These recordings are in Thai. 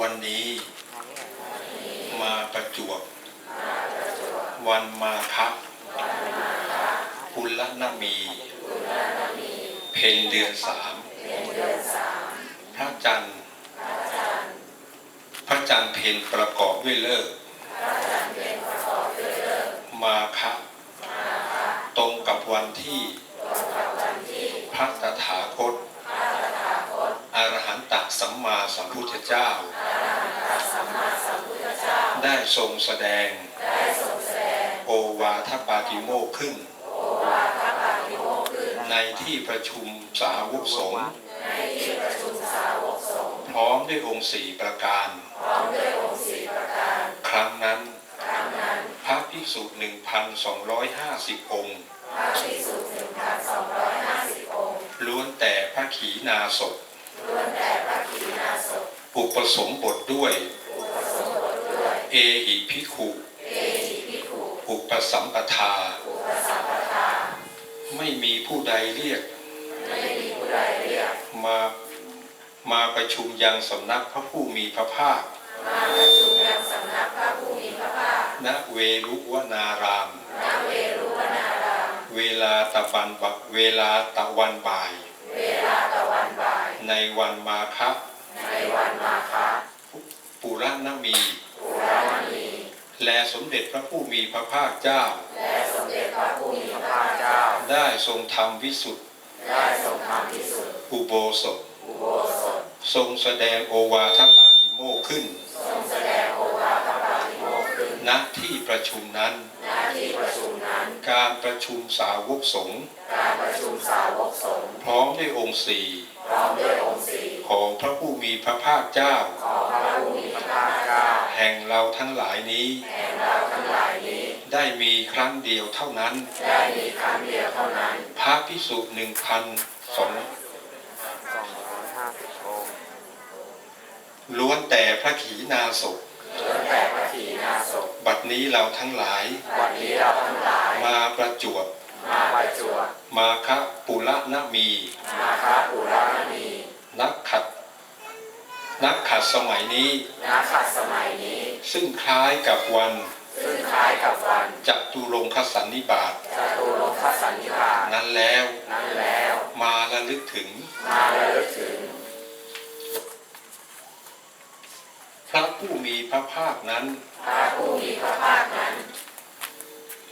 วันนี้มาประจวบ วันมาคะคุลนามี เพนเดือนสามพระจันทร์ พระจันทร์เพนประกอบด้วยเลิกษ์มาคะตรงกับวันที่ พระตถาคตอรหันตสัมมาสัมพุทธเจ้า ได้ทรงแสดง โอวาทปาติโมกข์ขึ้นในที่ประชุมสาวกสงฆ์ พร้อมด้วยองค์สี่ประการครั้งนั้นพระภิกษุหนึ่งพันสองร้อยห้าสิบองค์ ล้วนแต่พระขีณาสพอุ ปสมบทด้วย เอหิภิกขุอุปสัมปทา ไม่มีผู้ใดเรียก มามาประชุมยังสำนักพระผู้มีพระภาคณเวรุวนาราม เวลาตะวันบะเวลาตะวันบ่าย ในวันมาคะ ปุระนามีและสมเด็จพระผู้มีพระภาคเจ้าข้าเจ้า ได้ทรงทำวิสุทธิได้ทรงทำที่สุดอุโบสถอุโบสถ ทรงแสดงโอวาทปาติโมกข์ขึ้น ทรงแสดงโอวาทปาติโมกข์ขึ้น ณ ที่ประชุมนั้น ณ ที่ประชุมนั้น การประชุมสาวกสงฆ์ การประชุมสาวกสงฆ์ พร้อมด้วยองค์สี่พร้อมด้วยองค์สี่ ของพระผู้มีพระภาคเจ้าของพระผู้มีพระภาคเจ้าแห่งเราทั้งหลายนี้แห่งเราทั้งหลายนี้ ได้มีครั้งเดียวเท่านั้นได้มีครั้งเดียวเท่านั้นพระพิสุหนึ่งพันสองสองร้อยห้าสิบองค์ล้วนแต่พระขีณาสพล้วนแต่พระขีณาสพบัดนี้เราทั้งหลายวันนี้เราทั้งหลาย มาประจวบ มาประจวบมาคะปุระนามีมาค้าปุราณี นักขัด นักขัดสมัยนี้นาขัดสมัยนี้ ซึ่งคล้ายกับวัน ซึ่งคล้ายกับวันจัตุรงคสันนิบาตจตุโลกสันนิบาตนั้นแล้ว นั้นแล้ว มาระลึกถึง มาระลึกถึง พระผู้มีพระภาคนั้น พระผู้มีพระภาคนั้น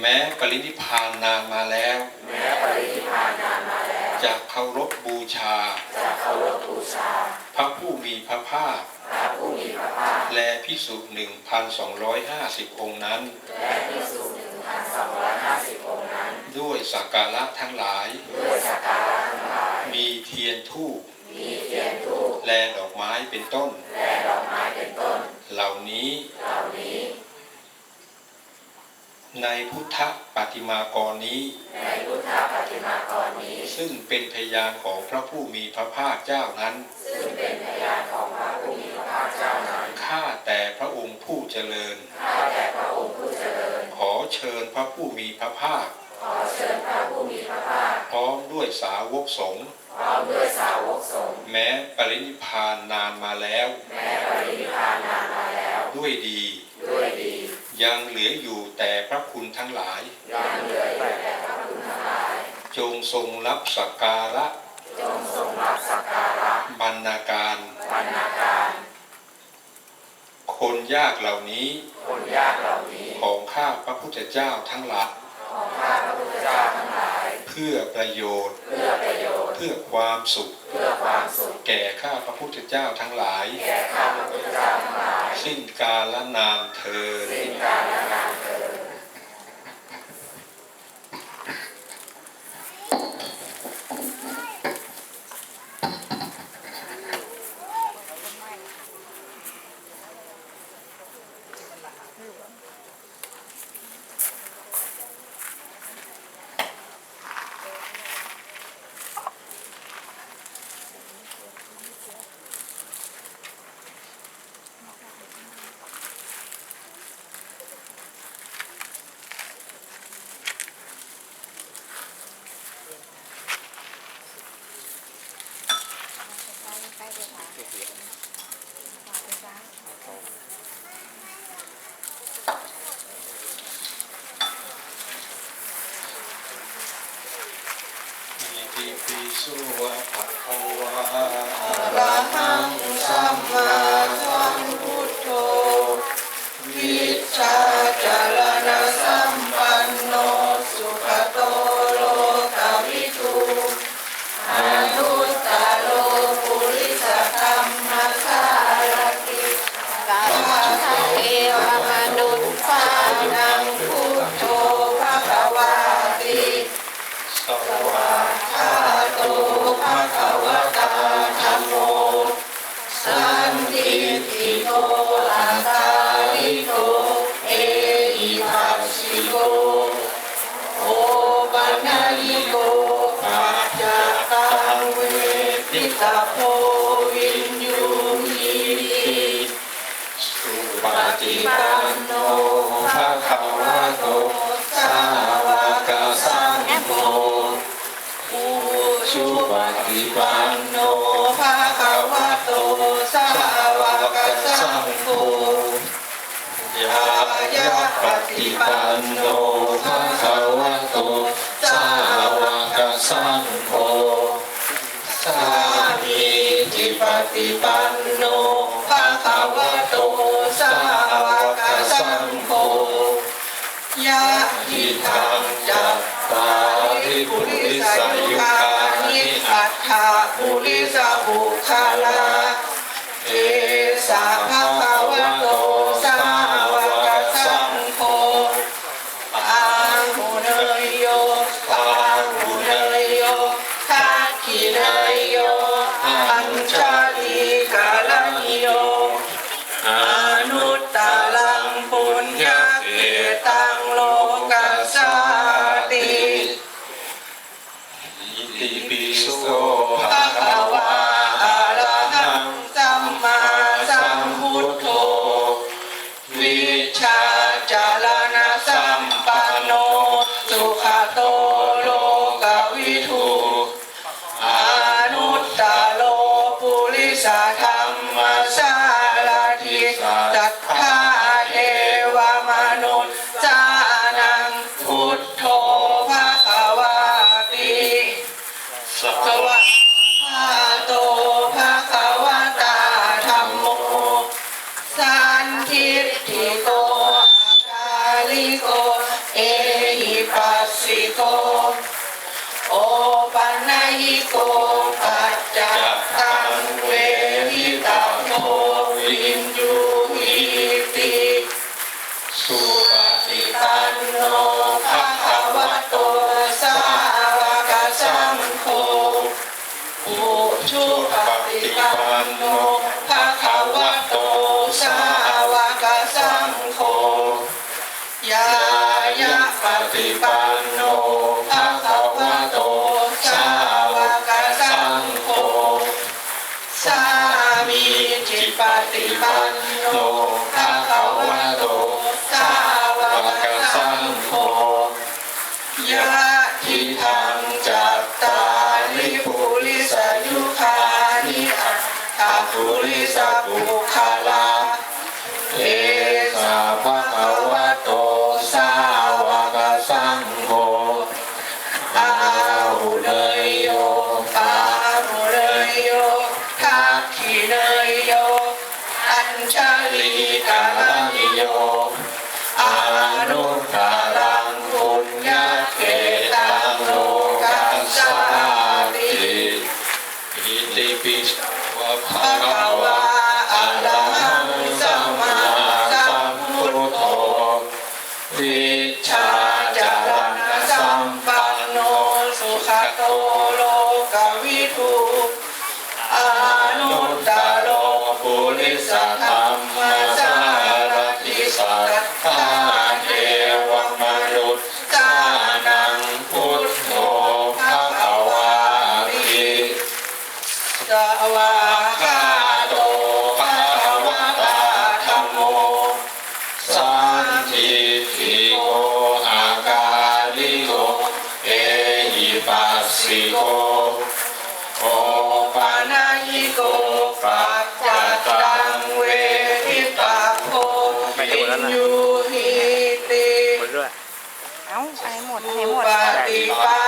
แม้ปรินิพพานนานมาแล้ว แม้ปรินิพพานนานมาแล้ว จะเคารพบูชาจะเคารพบูชาพระผู้มีพระภาคพระผู้มีพระภาค และพิสุหนึ่งพันสองร้อยห้าสิบองค์นั้นและภิกษุหนึ่งพันสองร้อยห้าสิบองค์นั้นด้วยสักการะทั้งหลายด้วยสักการะทั้งหลาย มีเทียนทูปมีเทียนธูปและดอกไม้เป็นต้น และดอกไม้เป็นต้น เหล่านี้ เหล่านี้ ในพุทธปฏิมากรนี้ ในพุทธปฏิมากรนี้ ซึ่งเป็นพยานของพระผู้มีพระภาคเจ้านั้น ซึ่งเป็นพยานของพระผู้มีพระภาคเจ้านั้นข้าแต่พระองค์ผู้เจริญข้าแต่พระองค์ผู้เจริญ ขอเชิญพระผู้มีพระภาค ขอเชิญพระผู้มีพระภาค พร้อมด้วยสาวกสงฆ์พร้อมด้วยสาวกสงฆ์แม้ปรินิพพานนานมาแล้ว แม้ปรินิพพานนานมาแล้ว ด้วยดีด้ว ยดียังเหลืออยู่แต่พระคุณทั้งหลายยังเหลือแต่พระคุณทั้งหลาย จงทรงรับสักการะจงทรงรับสักการะบรรณาการบรรณาการ คนยากเหล่านี้ คนยากเหล่านี้ ของข้าพระพุทธเจ้าทั้งหลายของข้าพระพุทธเจ้าทั้งหลายเพื่อประโยชน์ เพื่อประโยชน์ เพื่อความสุข เพื่อความสุข แก่ข้าพระพุทธเจ้าทั้งหลาย แก่ข้าพระพุทธเจ้าทั้งหลาย สิ้นกาลนานเธอญสิ้นกาลนานเถิด ปิสุวัฏวะระหังสมาสัพุทโธวิชาา Oh. โยายะปฏิปันโนภะคะวะโตสาวกสังโฆสามีจิปฏิปันโนภะคะวะโตสาวกสังโฆยะทิทังจัตตาริปุริสายุคานิอัตถาปุริสาบุคลาเอสาภา Uh, วินยูหิติสุปฏิปันโนภะควะโตสาวกสังโฆผู้ชุปฏิปันโนภะควะโตสาวกสังโฆยายะปฏิปั ติปันโนภาคาวะโตสาวกสังโฆยะ สิโกโอปานายโกปัจจตังเวทิตาโคปิญญูหิติหมเอ้าไอหมดไหหมด ปฏิปา